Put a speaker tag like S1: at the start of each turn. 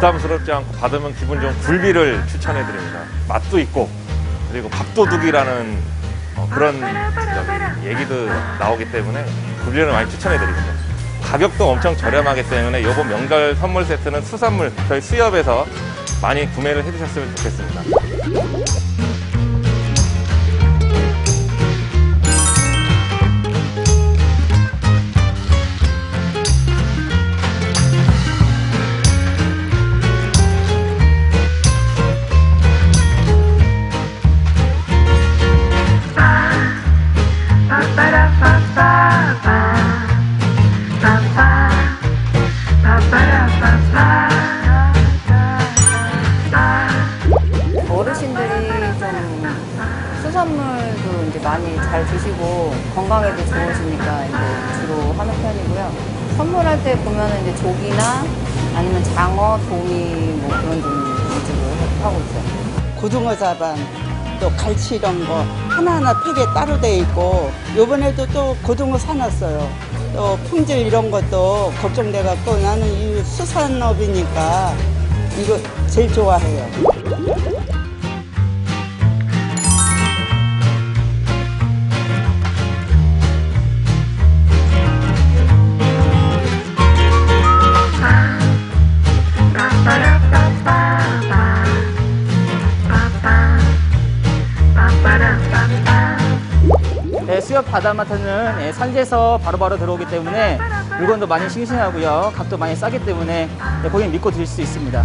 S1: 먹지 않고 받으면 기분 좋은 굴비를 추천해 드립니다. 맛도 있고 그리고 밥도둑이라는 어, 그런 얘기도 나오기 때문에 굴비를 많이 추천해 드립니다. 가격도 엄청 저렴하기 때문에 이번 명절 선물 세트는 수산물 저희 수협에서 많이 구매를 해주셨으면 좋겠습니다.
S2: 수산물도 이제 많이 잘 드시고 건강에도 좋으시니까 이제 주로 하는 편이고요. 선물할 때 보면은 이제 조기나 아니면 장어, 도미 뭐 그런 좀 위주로 하고 있어요.
S3: 고등어 자반, 또 갈치 이런 거 하나하나 팩에 따로 돼 있고 요번에도 또 고등어 사놨어요. 또 품질 이런 것도 걱정돼 갖고 나는 이 수산업이니까 이거 제일 좋아해요.
S4: 수협 바다마트는 예, 산지에서 바로바로 들어오기 때문에 물건도 많이 싱싱하고요. 값도 많이 싸기 때문에 네, 고객님 믿고 드실 수 있습니다.